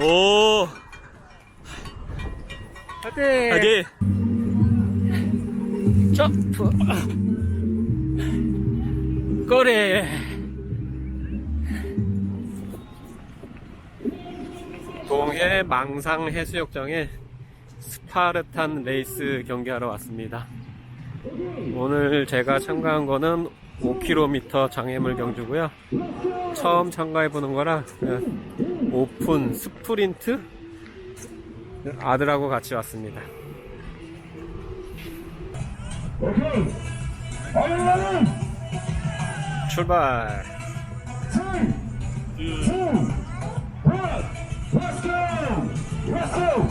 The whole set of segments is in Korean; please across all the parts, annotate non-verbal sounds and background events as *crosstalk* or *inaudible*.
오, 화이팅! 하기. 점프! 꼬리! 동해 망상 해수욕장에 스파르탄 레이스 경기하러 왔습니다. 오늘 제가 참가한 거는 5km 장애물 경주고요. 처음 참가해 보는 거라 그냥 오픈 스프린트 아들하고 같이 왔습니다. 출발! 3, 2, 1, Let's go! Let's go!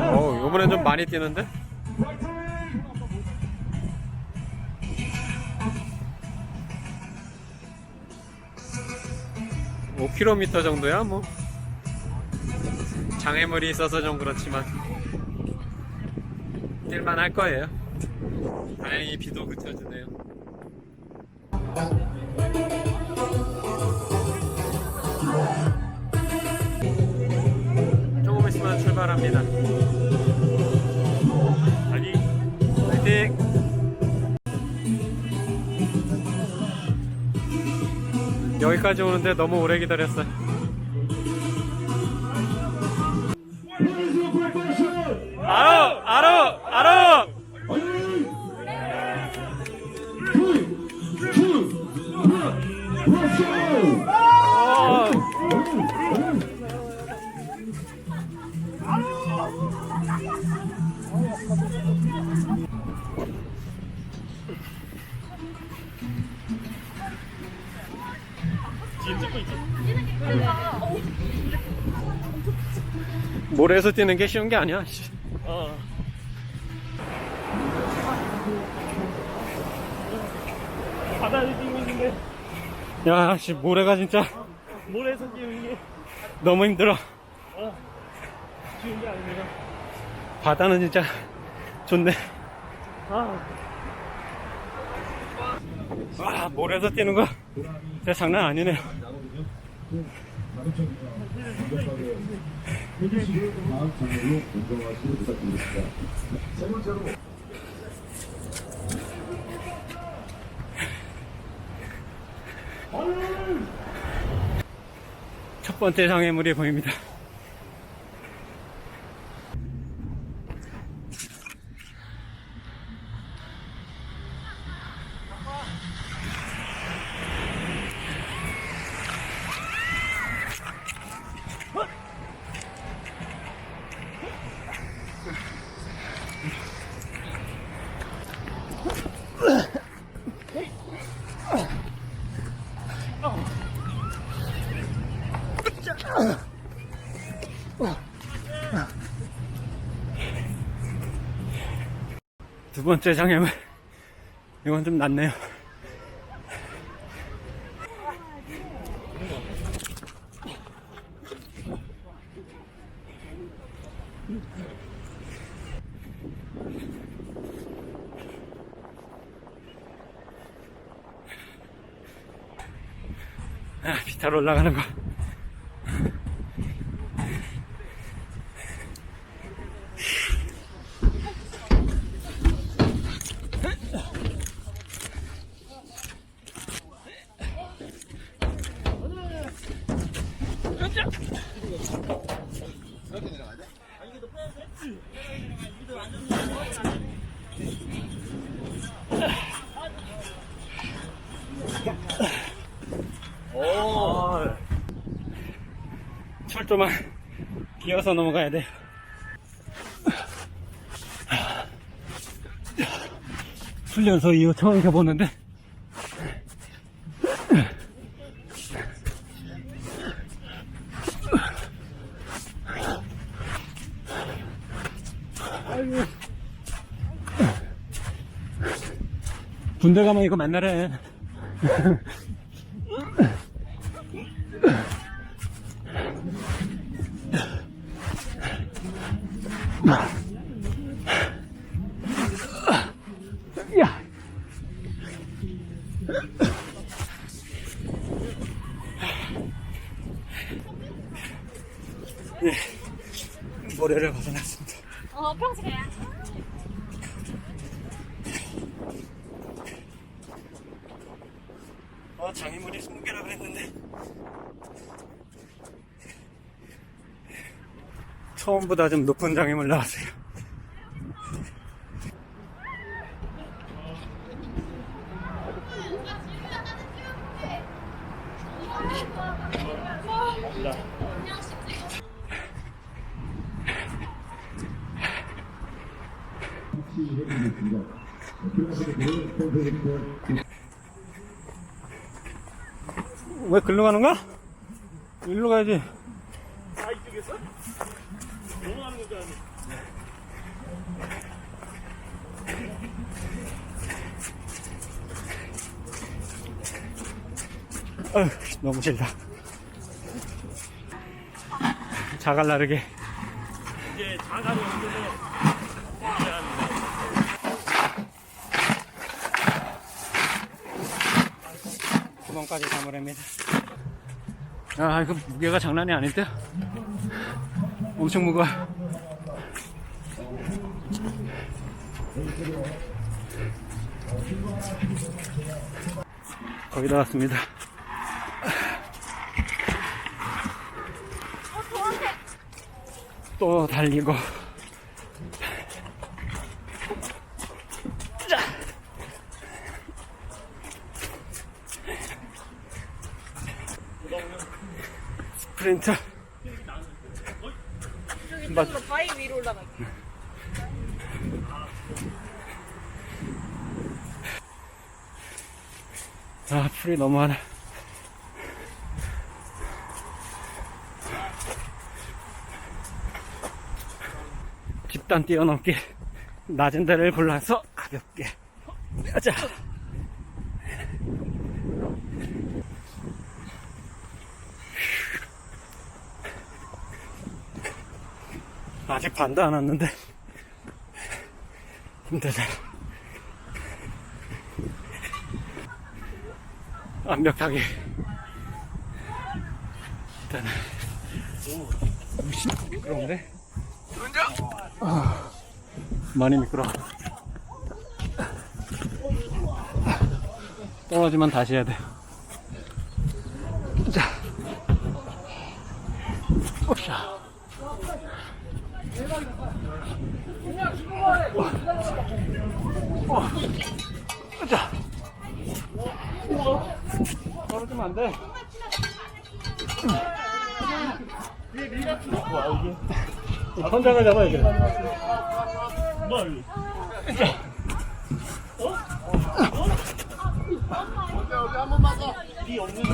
어, 이번엔 좀 많이 뛰는데? 파이팅! 오 k m 정도야 뭐 장애물이 있어서 좀 그렇지만 뛸만 할 거예요. 다행히 비도 그쳐주네요. 조금 있으면 출발합니다. 달리 파이팅! 여기까지 오는데 너무 오래 기다렸어요 Aro, aro, aro. Two, two, one, one, 모래에서 뛰는 게 쉬운 게 아니야. 씨. 바다를 뛰고 있는데, 야, 씨, 모래가 진짜 모래에서 뛰는 게 너무 힘들어. 쉬운 게 아닙니다. 바다는 진짜 좋네. 아, 와, 모래에서 뛰는 거 진짜 장난 아니네요. 첫 번째 장애물이 보입니다. 두 번째 장애물. 이건 좀 낫네요. 아, 비탈 올라가는 거. 철조망 기어서 넘어가야 돼. 훈련소 이후 처음 켜보는데 군대 가면 이거 맨날 해. 처음보다 좀 높은 장애물 나왔어요. 왜 글로 가는 거야? 일로 가야지. 아, 이쪽에서? 넘어가는 거줄 알았네. 어휴, 너무 길다. 자갈 나르게. 이제 자갈이 없는데, 구멍까지 담으랍니다. 아, 이거 무게가 장난이 아닌데? 엄청 무거워. 거의 다 왔습니다. 또 달리고. 스프린트. 맞, 바위 위로 올라갈게. 아, 풀이 너무 많아. 집단 뛰어넘기. 낮은 데를 골라서 가볍게. 가자. 아직 반도 안 왔는데. 힘들다. 완벽하게 일단은 오 씨, 미끄러운데? 아, 많이 미끄러 떨어지면 다시 해야 돼 자. 오샤. 어. 자. 떨어지면 안 돼. 선장을 잡아야 돼. 뭘? 비 없는데?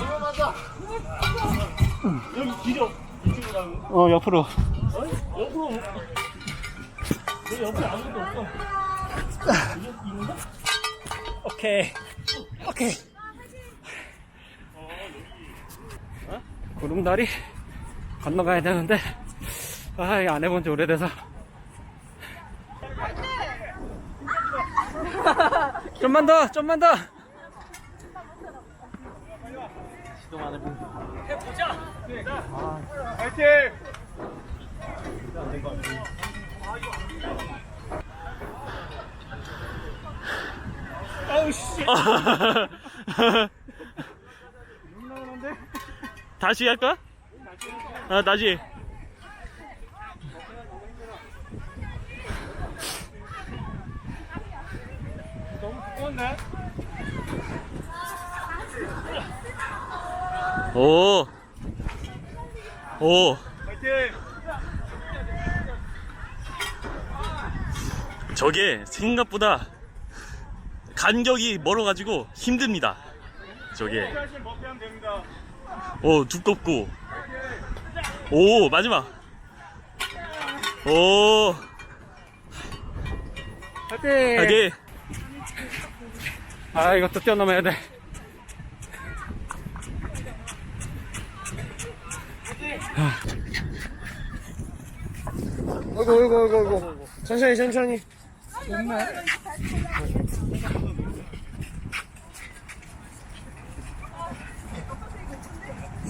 여기 길이 없, 이쪽으로 거? 어, 옆으로. 어? 옆으로. 여기 옆에 아무것도 없어. 이거 있는가? 오케이. 오케이. 어? 구름다리 건너가야 되는데, 아, 이거 안 해본 지 오래돼서. 좀만 더, 좀만 더. *laughs* 아우, 씨. *laughs* 다시 할까? 아, 다시. 좋은데? 오. 오. 파이팅! 저게 생각보다 간격이 멀어가지고 힘듭니다. 저게. 오 두껍고 오 마지막 오 파이팅! 하게 아, 이것도 뛰어넘어야 돼. 어이구, 어이구, 어이구, 어이구. 천천히, 천천히.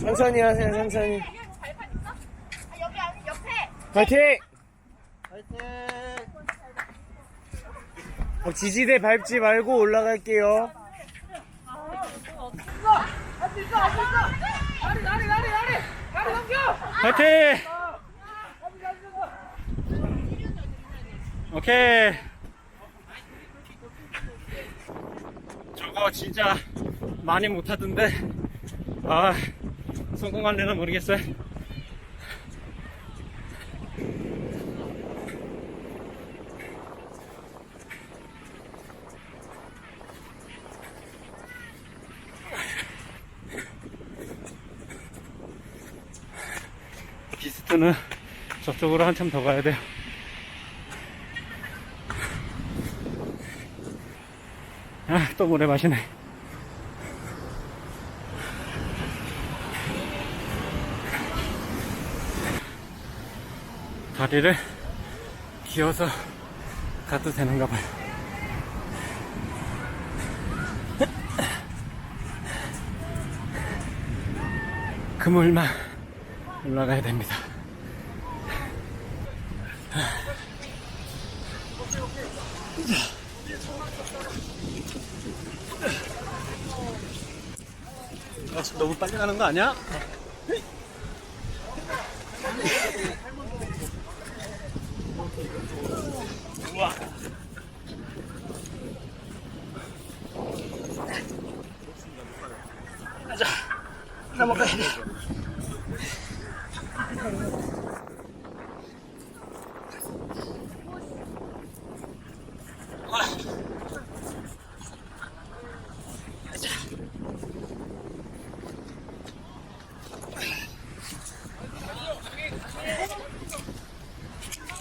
천천히 하세요, 천천히. 잘 팠어? 아, 파이팅! 파이팅! 어, 지지대 밟지 말고 올라갈게요. 파이팅! 오케이. 저거 진짜 많이 못하던데. 아, 성공할래나 모르겠어요. 비스트는 저쪽으로 한참 더 가야 돼요. 아, 또 물에 마시네. 다리를 기어서 가도 되는가 봐요. 그물만 올라가야 됩니다. 아, 가는 거 아니야?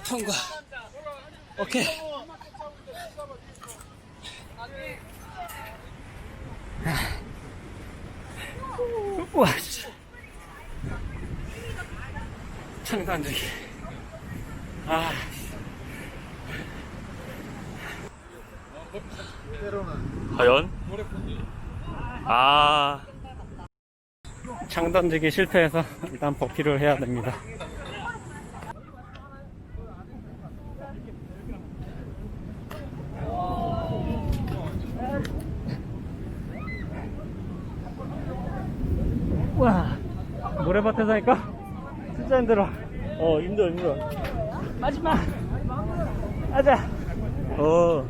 통과. 오케이. 우와, 진짜. 창단적이. 아. 과연? 아, 창 던지기 실패해서 일단 버피를 해야 됩니다. 와, 모래밭에서 하니까 진짜 힘들어. 어, 힘들어, 힘들어. 마지막. 가자. 어,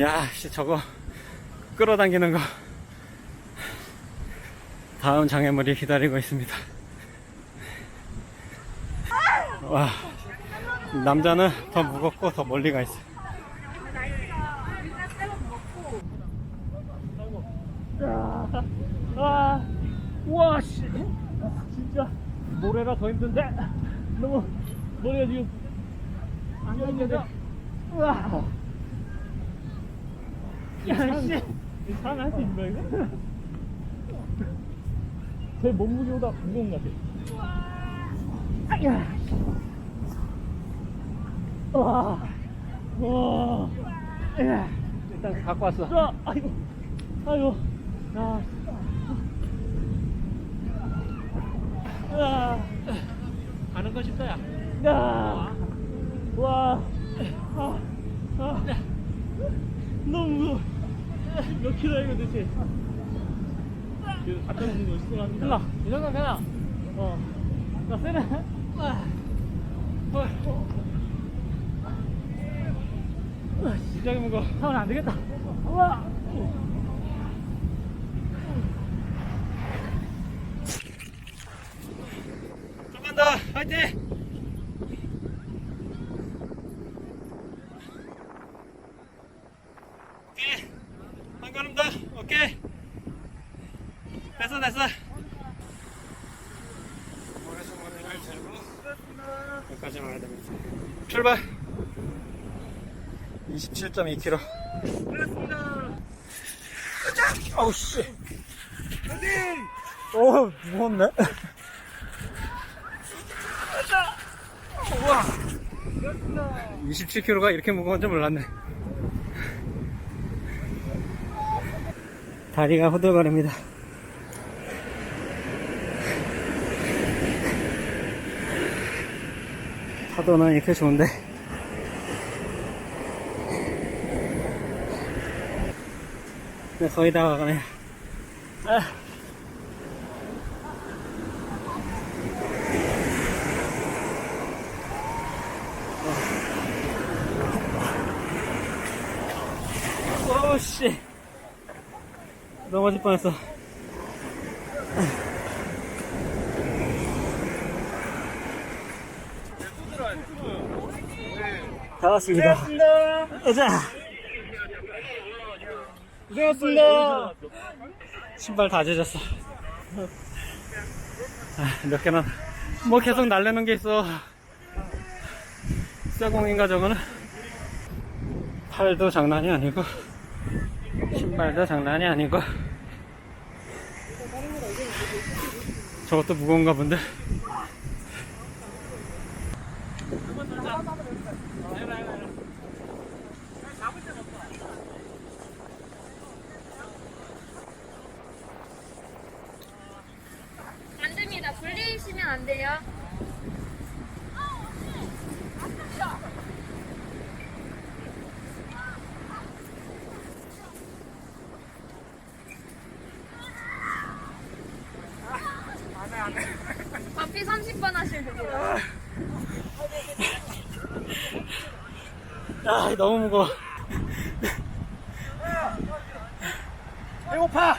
야, 씨, 저거 끌어당기는 거. 다음 장애물이 기다리고 있습니다. 와, 남자는 더 무겁고 더 멀리 가 있어. 아, 와, 씨. 진짜 모래라 더 힘든데. 너무 머리가 지금 안 가는데. 우와. 야, 씨. 할수 있는 거야, 이거? 제 몸무게보다 무거운 것 같아. 야. 와. 와. 야. 일단 갖고 왔어. 자, 아이고. 아이고. 야. 야. 가는 거 쉽다, 야. 야. 와. 아. 아. 너무 무거워. 몇 킬로야, 이거 대체? 갖다 놓는 거 시원합니다. 일로 이 정도면 되나? 어. 나 세네. 진작에 무거워. 하면 안 되겠다. 우와. 더, 화이팅! 오케이. 한 걸음 더, 오케이. 됐어, 됐어. 모래주머니를 들고 여기까지 와야 됩니다. 출발! 27.2km. 아우, 씨. 오, 무겁네. 우와. 27kg가 이렇게 무거운 줄 몰랐네. 다리가 후들거립니다. 파도는 이렇게 좋은데. 네, 거의 다 가네. 아. 오우, 씨. 넘어질 뻔했어. 다 왔습니다. 가자. 고생하셨습니다. 신발 다 젖었어. 아, 몇 개나, 뭐 계속 날리는 게 있어. 쇠공인가 저거는? 팔도 장난이 아니고, 신발도 장난이 아니고, 저것도 무거운가 본데. 안 됩니다. 분리시면 안 돼요. 커피 30번 하실 겁니다. 아, 너무 무거워. 배고파!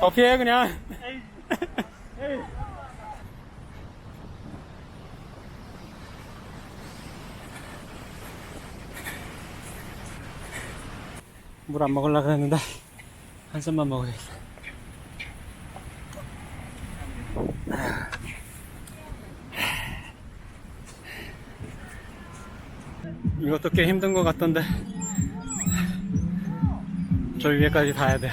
어 피해, 그냥. 물 안 먹으려고 했는데, 한 잔만 먹어야겠어. 이것도 꽤 힘든 것 같던데. 저 위에까지 닿아야 돼요.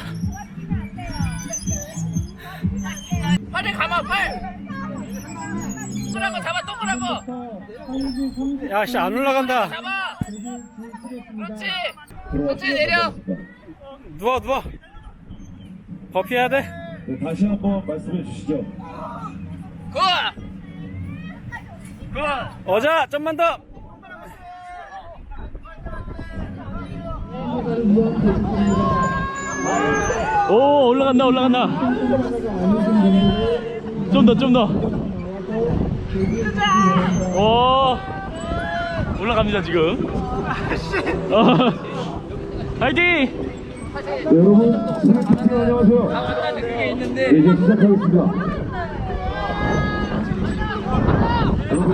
팔을 감아 팔! 동그란 거 잡아 동그란 거 야씨 안 올라간다. 잡아! 그렇지! 천천히 내려! 누워 누워. 버피해야 돼. 네, 다시 한번 말씀해 주시죠. 굿 굿. 어자 좀만 더 오 올라간다 올라간다 좀 더 좀더 오 올라갑니다 지금 어. 파이팅 네, 여러분, 사랑합니다. 안녕하세요. 네, 이제 시작하겠습니다. 여러분,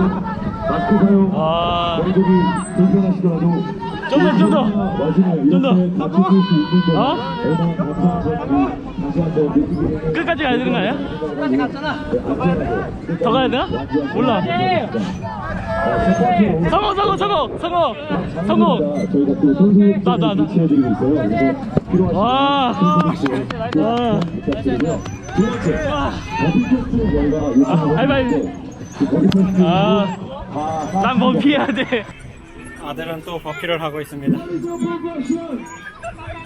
마스크 사용, 아 머리속이 불편하시더라도 좀 더, 좀 더. 마지막에 좀 더. 이렇게 다치실 수 있는 거 어? 끝까지 가야 되는 거 아니야? 끝까지 갔잖아. 더 가야 되나? 몰라. 성공 성공 성공 성공 성공 저희가 또 선수팀을 나, 나, 나. 배치해드리고 있어요. 그래서 필요하신 와. 와. 아, 버디 테스트 아. 다난 버피해야 돼. 아들은 또 버피를 하고 있습니다.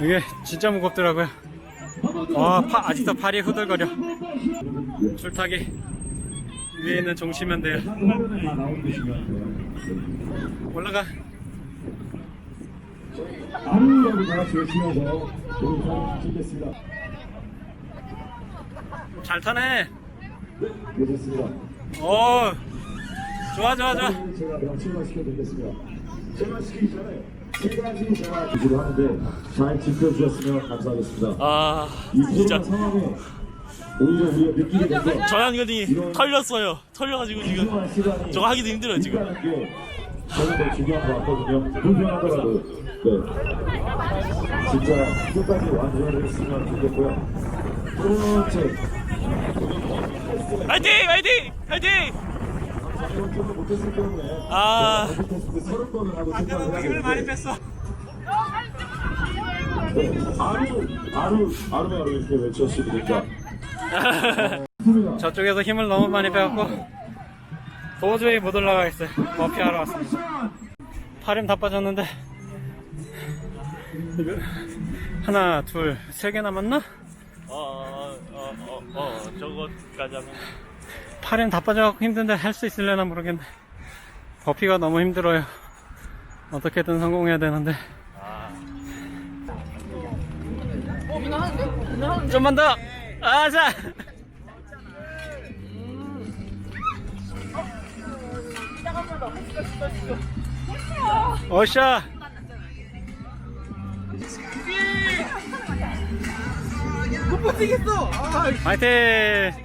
이게 진짜 무겁더라고요. 와, 파, 아직도 팔이 후들거려. 줄타기 위에 있는 종 치면 돼요. 올라가. 아무라도 다 같이 외치면서 오늘 잘 타네. 네. 오, 좋아, 좋아, 좋아. 제가 명칭을 시켜드리겠습니다. 제가 전에 세 가지 제가 주기로 하는데 잘 지켜주셨으면 감사하겠습니다. 아, 상황에 오히려 우리가 느끼게 된 건, 저양근이 털렸어요. 털려가지고 지금 저거 하기도 힘들어요, 지금. 저는 더 중요한 것 같거든요. 불편하더라도. 네. 진짜 끝까지 완주를 했으면 좋겠고요. 두 번째, 화이팅, 화이팅, 화이팅. 아, 하고 생각을 해야 되는데 뺐어. 네. 아루, 아루, 아루메아루 이렇게 외쳤으니까. 저쪽에서 힘을 너무 많이 빼갖고 도저히 못 올라가겠어요. 버피하러 왔습니다. 팔힘 다 빠졌는데 하나, 둘, 세 개 남았나? 어, 어, 어, 어, 어, 저거까지 하면. 팔엔 다 빠져갖고 힘든데 할 수 있을려나 모르겠네. 버피가 너무 힘들어요. 어떻게든 성공해야 되는데. 어? 좀만 더! 아자! 어샤! 못 버티겠어 아 화이팅!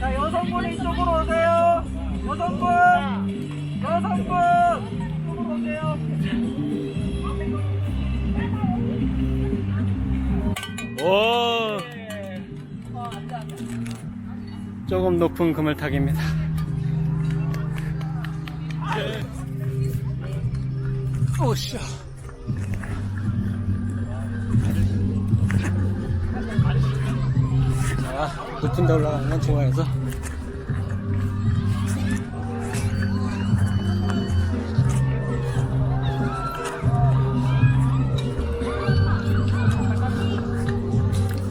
자, 여성분 이쪽으로 오세요. 여성분, 여성분, 이쪽으로 오세요. 오! 조금 높은 그물타기입니다. 자, 데 올라가는 건 좋아해서.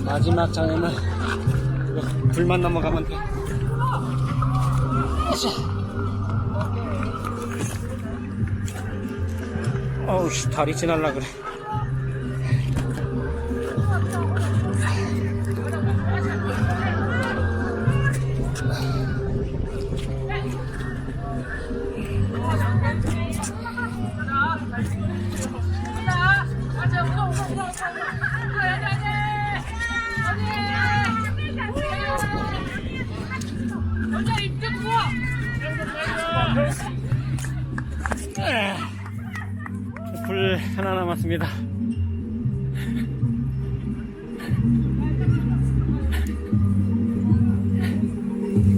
마지막 이거 불만 넘어가면 돼. 어우 씨 다리 지날라 그래. 불 하나 남았습니다.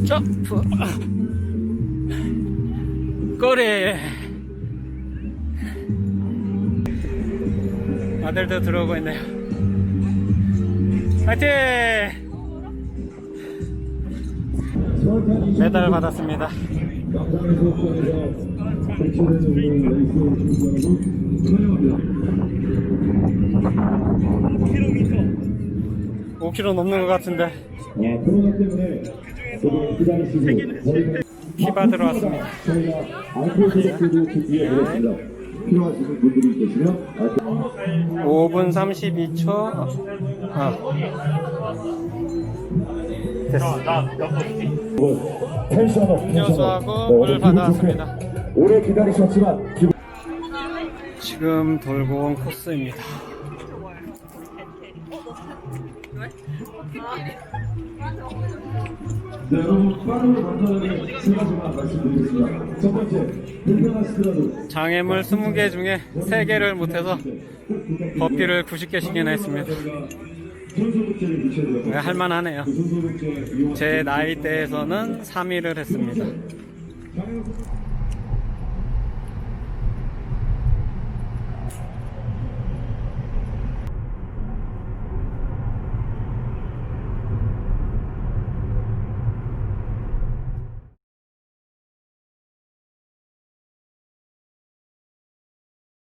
점프. 꼬리. 아들도 들어오고 있네요. 화이팅! 메달 받았습니다. 영상에서 포함해서 개최되는 오늘 레이스 준비하고 환영합니다. 5km 넘는 것 같은데 소독제도 준비해 드렸습니다. 필요하시는 분들이 계시면 5분 32초. 아. 됐어. 음료수하고 네, 물 오늘 받아왔습니다. 오래 기다리셨지만 지금 돌고 온 코스입니다. 네, 여러분 빠르고 간단하게 세 가지만 말씀드리겠습니다. 첫 번째, 불편하시더라도 장애물 20개 중에 3개를 못해서 버피를 90개씩이나 했습니다. 네, 할만하네요. 제 나이대에서는 3위를 했습니다.